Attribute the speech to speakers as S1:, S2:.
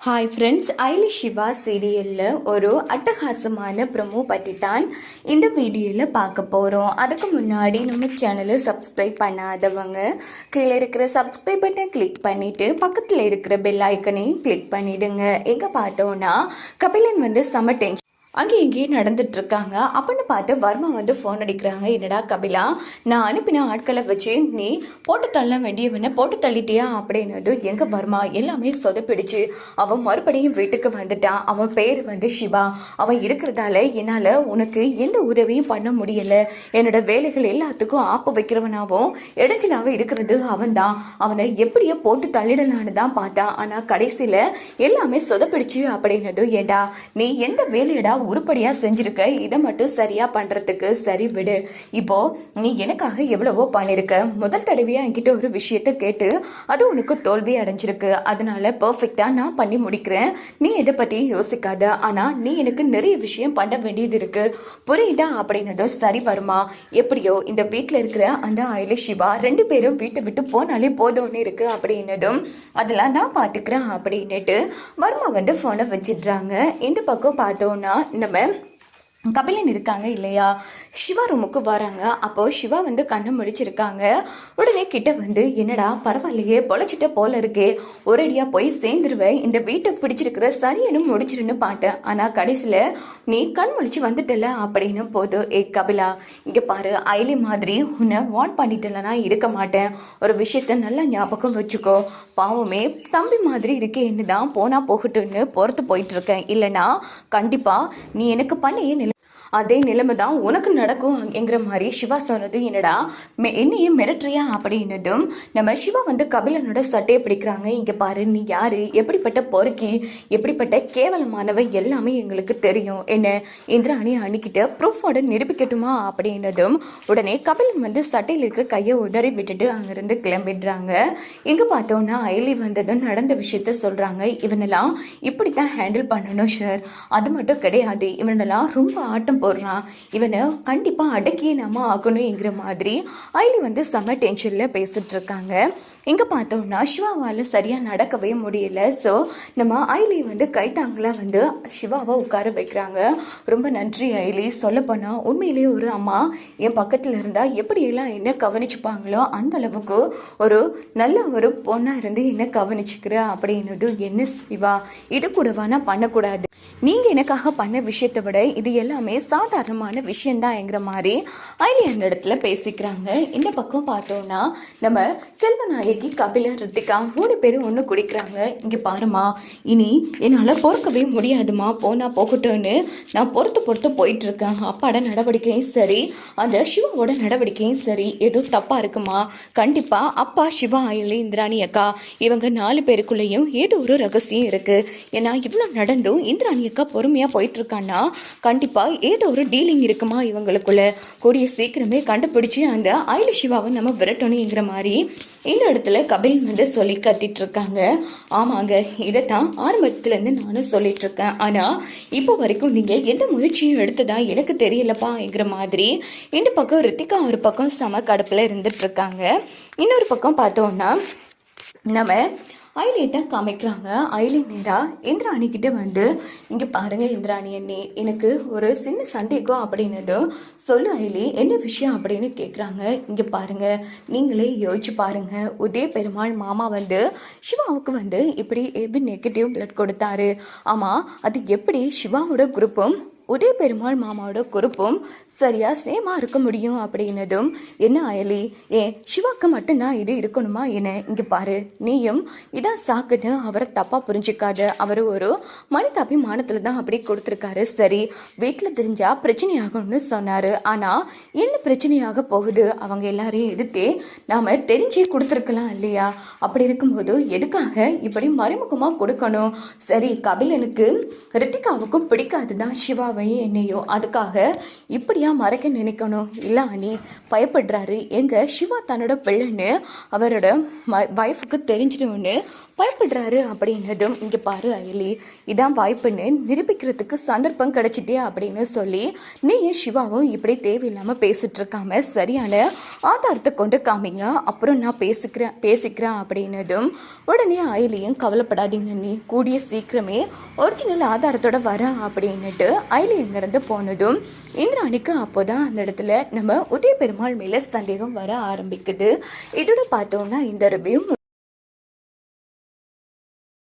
S1: Hi friends ஐலி Siva சீரியலில் ஒரு அட்டகாசமான ப்ரொமோ பற்றி தான் இந்த வீடியோவில் பார்க்க போகிறோம் அதுக்கு முன்னாடி நம்ம சேனலை சப்ஸ்கிரைப் பண்ணாதவங்க கீழே இருக்கிற சப்ஸ்கிரைப் பட்டனை கிளிக் பண்ணிவிட்டு பக்கத்தில் இருக்கிற பெல் ஐக்கனையும் கிளிக் பண்ணிவிடுங்க எங்கே பார்த்தோன்னா கபிலன் வந்து செம டென்ஷன் அங்கே இங்கேயும் நடந்துட்டு இருக்காங்க அப்படின்னு பார்த்து வர்மா வந்து ஃபோன் அடிக்கிறாங்க. என்னடா கபிலா நான் அனுப்பின ஆட்களை வச்சு நீ போட்டு தள்ள வேண்டியவனை போட்டு தள்ளிட்டியா அப்படின்னது எங்க வர்மா? எல்லாமே சொதப்பிடுச்சு. அவன் மறுபடியும் வீட்டுக்கு வந்துட்டான் அவன் பேர் வந்து சிவா அவன் இருக்கிறதால என்னால் உனக்கு எந்த உதவியும் பண்ண முடியல. என்னோட வேலைகள் எல்லாத்துக்கும் ஆப்பு வைக்கிறவனாவும் இடைஞ்சலாவும் இருக்கிறது அவன் தான் அவனை எப்படியோ போட்டு தள்ளிடலான்னு தான் பார்த்தான் ஆனால் கடைசியில் எல்லாமே சொதப்பிடுச்சு அப்படின்னது ஏண்டா நீ எந்த வேலையடா உருப்படியாக செஞ்சிருக்க இதை மட்டும் சரியாக பண்ணுறதுக்கு சரி விடு. இப்போ நீ எனக்காக எவ்வளவோ பண்ணியிருக்க முதல் தடவையாக என்கிட்ட ஒரு விஷயத்த கேட்டு அது உனக்கு தோல்வி அடைஞ்சிருக்கு. அதனால பர்ஃபெக்டாக நான் பண்ணி முடிக்கிறேன். நீ இதை பற்றியும் யோசிக்காத. ஆனால் நீ எனக்கு நிறைய விஷயம் பண்ண வேண்டியது இருக்கு. புரியுதா? அப்படின்னதும் சரி வருமா? எப்படியோ இந்த வீட்டில் இருக்கிற அந்த அயல சிவா ரெண்டு பேரும் வீட்டை விட்டு போனாலே போதும்னு இருக்கு அப்படின்னதும் அதெல்லாம் நான் பார்த்துக்கிறேன் அப்படின்னுட்டு வர்மா வந்து ஃபோனை வச்சிடுறாங்க. இந்த பக்கம் பார்த்தோன்னா நம்ம கபிலன் இருக்காங்க இல்லையா? சிவா ரூமுக்கு வராங்க. அப்போ சிவா வந்து கண்ணை முழிச்சிருக்காங்க உடனே கிட்ட வந்து என்னடா பரவாயில்லையே பொழைச்சிட்ட போல இருக்கே. ஒரேடியாக போய் சேர்ந்துருவேன். இந்த வீட்டை பிடிச்சிருக்கிற சரியனும் முடிச்சிருன்னு பார்த்தேன். ஆனால் கடைசியில் நீ கண் முழிச்சு வந்துட்டல? அப்படின்னு போது ஏ கபிலா இங்கே பாரு. ஐலி மாதிரி உன்னை வான் பண்ணிட்டலனா இருக்க மாட்டேன். ஒரு விஷயத்த நல்லா ஞாபகம் வச்சுக்கோ. பாவமே தம்பி மாதிரி இருக்கேன்னு தான் போனால் போகட்டும்னு பொறுத்து போயிட்டுருக்கேன் இல்லைனா கண்டிப்பாக நீ எனக்கு பண்ணியே அதே நிலைமை தான் உனக்கு நடக்கும் என்கிற மாதிரி சிவா சொன்னது என்னடா? மெ என்னையே மிரட்டுறியா அப்படின்னதும் நம்ம சிவா வந்து கபிலனோட சட்டையை பிடிக்கிறாங்க. இங்கே பாரு நீ யாரு? எப்படிப்பட்ட பொறுக்கி? எப்படிப்பட்ட கேவலமானவை? எல்லாமே எங்களுக்கு தெரியும். என்ன இந்திராணி அணிக்கிட்ட ப்ரூஃபோட நிரூபிக்கட்டுமா? அப்படின்னதும் உடனே கபிலன் வந்து சட்டையில் இருக்கிற கையை உதறி விட்டுட்டு அங்கிருந்து கிளம்பிடுறாங்க. இங்கே பார்த்தோன்னா அயலி வந்ததும் நடந்த விஷயத்த சொல்கிறாங்க இவனெல்லாம் இப்படி தான் ஹேண்டில் பண்ணணும் சார் அது மட்டும் கிடையாது. இவனெல்லாம் ரொம்ப ஆட்டம் போடுறான் இவனை கண்டிப்பாக அடக்கியே நாம ஆகணுங்கிற மாதிரி ஐலி வந்து செம டென்ஷனில் பேசிகிட்டு இருக்காங்க இங்கே பார்த்தோம்னா சிவாவால் சரியாக நடக்கவே முடியல. ஸோ நம்ம ஐலி வந்து கைத்தாங்களாக வந்து சிவாவை உட்கார வைக்கிறாங்க. ரொம்ப நன்றி ஐலி சொல்லப்போனால் உண்மையிலேயே ஒரு அம்மா என் பக்கத்தில் இருந்தால் எப்படியெல்லாம் என்ன கவனிச்சுப்பாங்களோ அந்த அளவுக்கு ஒரு நல்ல ஒரு பொண்ணாக இருந்து என்ன கவனிச்சுக்கிற அப்படின்னது என்ன சிவா? இது கூடவா? நான் பண்ணக்கூடாது. நீங்கள் எனக்காக பண்ண விஷயத்தை விட இது எல்லாமே சாதாரணமான விஷயந்தாங்கிற மாதிரி ஐலி அந்த இடத்துல பேசிக்கிறாங்க. இந்த பக்கம் பார்த்தோன்னா நம்ம செல்வநாயகி கபில ரித்திகா மூணு பேரும் ஒன்று குடிக்கிறாங்க. இங்கே பாருமா இனி என்னால் பொறுக்கவே முடியாதுமா போனா போகட்டும்னு நான் பொறுத்து பொறுத்து போயிட்டுருக்கேன். அப்பாட நடவடிக்கையும் சரி அந்த சிவாவோட நடவடிக்கையும் சரி ஏதோ தப்பாக இருக்குமா? கண்டிப்பாக அப்பா சிவா அயலி இந்திராணி அக்கா இவங்க நாலு பேருக்குள்ளேயும் ஏதோ ஒரு ரகசியம் இருக்குது ஏன்னா இவ்வளோ நடந்தும் இந்திராணி அக்கா பொறுமையாக போயிட்டுருக்கான்னா கண்டிப்பாக ஏதோ ஒரு டீலிங் இருக்குமா இவங்களுக்குள்ள? கூடிய சீக்கிரமே கண்டுபிடிச்சு அந்த அயலி சிவாவை நம்ம விரட்டணுங்கிற மாதிரி இந்த இடத்துல கபில் வந்து சொல்லி கத்திட்டு இருக்காங்க ஆமாங்க இதைத்தான் ஆரம்பத்துலேருந்து நானும் சொல்லிட்டு இருக்கேன் ஆனால் இப்போ வரைக்கும் நீங்கள் எந்த முயற்சியும் எடுத்ததா எனக்கு தெரியலப்பாங்கிற மாதிரி இந்த பக்கம் ரித்திகா ஒரு பக்கம் சம கடுப்பில் இருந்துட்டு இருக்காங்க இன்னொரு பக்கம் பார்த்தோன்னா நம்ம ஐலியை தான் காமிக்கிறாங்க. ஐலி நேராக இந்திராணிக்கிட்ட வந்து இங்கே பாருங்கள் இந்திராணி அண்ணே எனக்கு ஒரு சின்ன சந்தேகம் அப்படின்னதும் சொல்லு ஐலி என்ன விஷயம் அப்படின்னு கேட்குறாங்க இங்கே பாருங்க நீங்களே யோசிச்சு பாருங்கள் உதய பெருமாள் மாமா வந்து சிவாவுக்கு வந்து இப்படி எப்படி நெகட்டிவ் பிளட் கொடுத்தாரு. ஆமாம் அது எப்படி சிவாவோட குரூப்பும் உதய பெருமாள் மாமாவோட குறுப்பும் சரியா சேமா இருக்க முடியும் அப்படின்னதும் என்ன அயலி ஏன் சிவாக்கு மட்டும்தான் இது இருக்கணுமா என்ன? இங்க பாரு நீயும் இதான் சாக்குன்னு அவரை தப்பா புரிஞ்சுக்காத. அவர் ஒரு மனிதாபிமானத்துல தான் அப்படி கொடுத்துருக்காரு. சரி வீட்டில் தெரிஞ்சா பிரச்சனையாகும்னு சொன்னாரு. ஆனா என்ன பிரச்சனையாக போகுது? அவங்க எல்லாரையும் எதிர்த்தே நாம தெரிஞ்சே கொடுத்துருக்கலாம் இல்லையா? அப்படி இருக்கும்போது எதுக்காக இப்படி மறைமுகமாக கொடுக்கணும்? சரி கபிலனுக்கு ரித்திகாவுக்கும் பிடிக்காது தான் அவன் என்னையோ அதுக்காக இப்படியா மறைக்க நினைக்கணும்? இல்லை அனி பயப்படுறாரு. எங்க சிவா தன்னோட பிள்ளைன்னு அவரோட ஒய்ஃபுக்கு தெரிஞ்சிடும்னு பயப்படுறாரு அப்படின்னதும் இங்கே பாரு அயலி இதான் வாய்ப்புன்னு நிரூபிக்கிறதுக்கு சந்தர்ப்பம் கிடைச்சிட்டே அப்படின்னு சொல்லி நீ ஏன் சிவாவும் இப்படி தேவையில்லாமல் பேசிட்டு இருக்காம சரியான ஆதாரத்தை கொண்டு காமிங்க அப்புறம் நான் பேசிக்கிறேன் பேசிக்கிறேன் அப்படின்னதும் உடனே அயலியும் கவலைப்படாதீங்க நீ கூடிய சீக்கிரமே ஒரிஜினல் ஆதாரத்தோட வர அப்படின்னுட்டு அயலி இங்கேருந்து போனதும் இந்திராணிக்கு அப்போ தான் அந்த இடத்துல நம்ம உதய பெருமாள் மேலே சந்தேகம் வர ஆரம்பிக்குது. இதோட பார்த்தோம்னா இந்த ரிவ்யூ